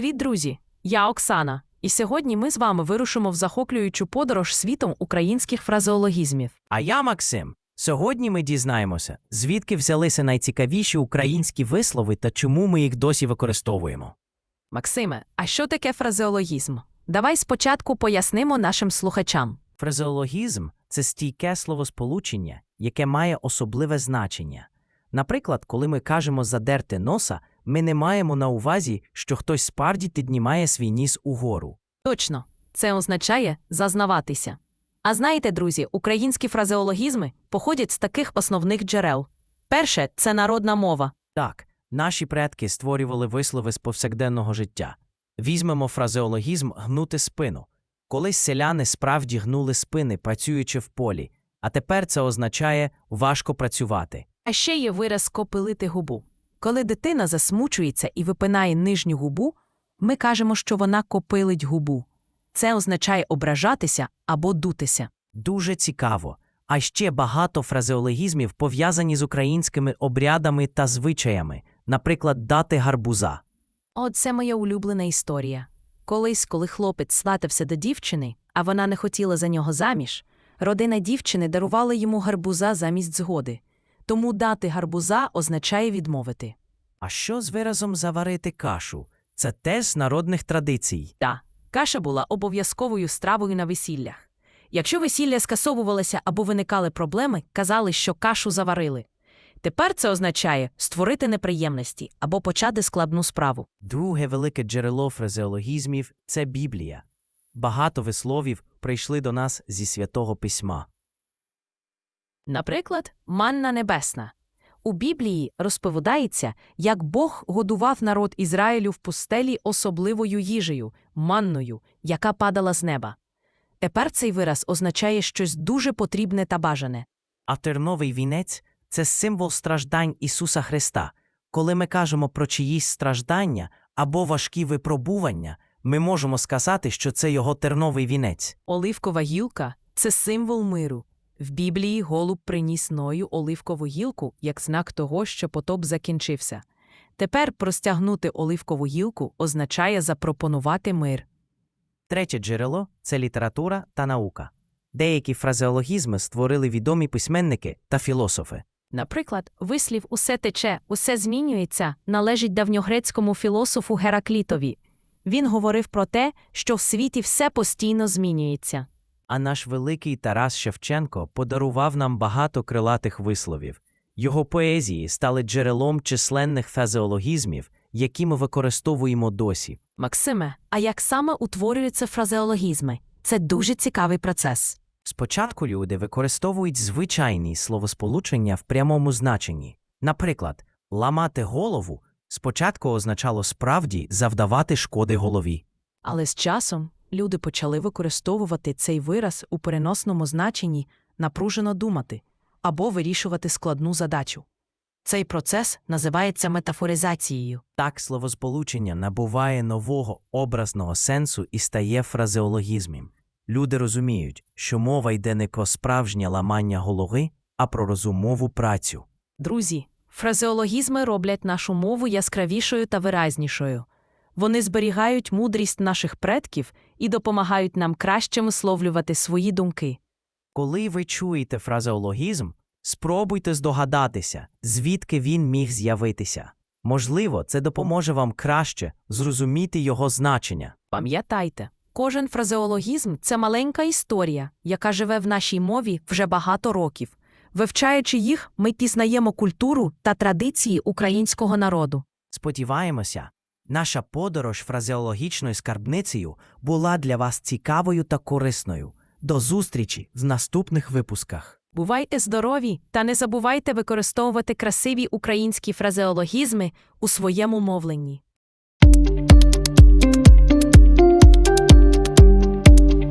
друзі! Я Оксана, і сьогодні ми з вами вирушимо в захоплюючу подорож світом українських фразеологізмів. А я Максим. Сьогодні ми дізнаємося, звідки взялися найцікавіші українські вислови та чому ми їх досі використовуємо. Максиме, а що таке фразеологізм? Давай спочатку пояснимо нашим слухачам. Фразеологізм це стійке словосполучення, яке має особливе значення. Наприклад, коли ми кажемо задерти носа, ми не маємо на увазі, що хтось справді піднімає свій ніс угору. Точно, це означає зазнаватися. А знаєте, друзі, українські фразеологізми походять з таких основних джерел. Перше це народна мова. Так, наші предки створювали вислови з повсякденного життя. Візьмемо фразеологізм гнути спину. Колись селяни справді гнули спини, працюючи в полі, а тепер це означає важко працювати. А ще є вираз копилити губу. Коли дитина засмучується і випинає нижню губу, ми кажемо, що вона копилить губу. Це означає ображатися або дутися. Дуже цікаво. А ще багато фразеологізмів пов'язані з українськими обрядами та звичаями, наприклад, дати гарбуза. От це моя улюблена історія. Колись, коли хлопець сватався до дівчини, а вона не хотіла за нього заміж, родина дівчини дарувала йому гарбуза замість згоди. Тому дати гарбуза означає відмовити. А що з виразом заварити кашу? Це теж з народних традицій. Та, каша була обов'язковою стравою на весіллях. Якщо весілля скасовувалося або виникали проблеми, казали, що кашу заварили. Тепер це означає створити неприємності або почати складну справу. Друге велике джерело фразеологізмів це Біблія. Багато висловів прийшли до нас зі святого письма. Наприклад, манна небесна. У Біблії розповідається, як Бог годував народ Ізраїлю в пустелі особливою їжею, манною, яка падала з неба. Тепер цей вираз означає щось дуже потрібне та бажане. А терновий вінець це символ страждань Ісуса Христа. Коли ми кажемо про чиїсь страждання або важкі випробування, ми можемо сказати, що це його терновий вінець. Оливкова гілка це символ миру. В Біблії голуб приніс Ною оливкову гілку як знак того, що потоп закінчився. Тепер простягнути оливкову гілку означає запропонувати мир. Третє джерело це література та наука. Деякі фразеологізми створили відомі письменники та філософи. Наприклад, вислів усе тече, усе змінюється належить давньогрецькому філософу Гераклітові. Він говорив про те, що в світі все постійно змінюється. А наш великий Тарас Шевченко подарував нам багато крилатих висловів. Його поезії стали джерелом численних фразеологізмів, які ми використовуємо досі. Максиме, а як саме утворюються фразеологізми? Це дуже цікавий процес. Спочатку люди використовують звичайні словосполучення в прямому значенні. Наприклад, ламати голову спочатку означало справді завдавати шкоди голові. Але з часом люди почали використовувати цей вираз у переносному значенні напружено думати або вирішувати складну задачу. Цей процес називається метафоризацією. Так словосполучення набуває нового образного сенсу і стає фразеологізмом. Люди розуміють, що мова йде не про справжнє ламання голови, а про розумову працю. Друзі, фразеологізми роблять нашу мову яскравішою та виразнішою. Вони зберігають мудрість наших предків і допомагають нам краще висловлювати свої думки. Коли ви чуєте фразеологізм, спробуйте здогадатися, звідки він міг з'явитися. Можливо, це допоможе вам краще зрозуміти його значення. Пам'ятайте, кожен фразеологізм це маленька історія, яка живе в нашій мові вже багато років. Вивчаючи їх, ми пізнаємо культуру та традиції українського народу. Сподіваємося, наша подорож фразеологічною скарбницею була для вас цікавою та корисною. До зустрічі в наступних випусках. Бувайте здорові та не забувайте використовувати красиві українські фразеологізми у своєму мовленні.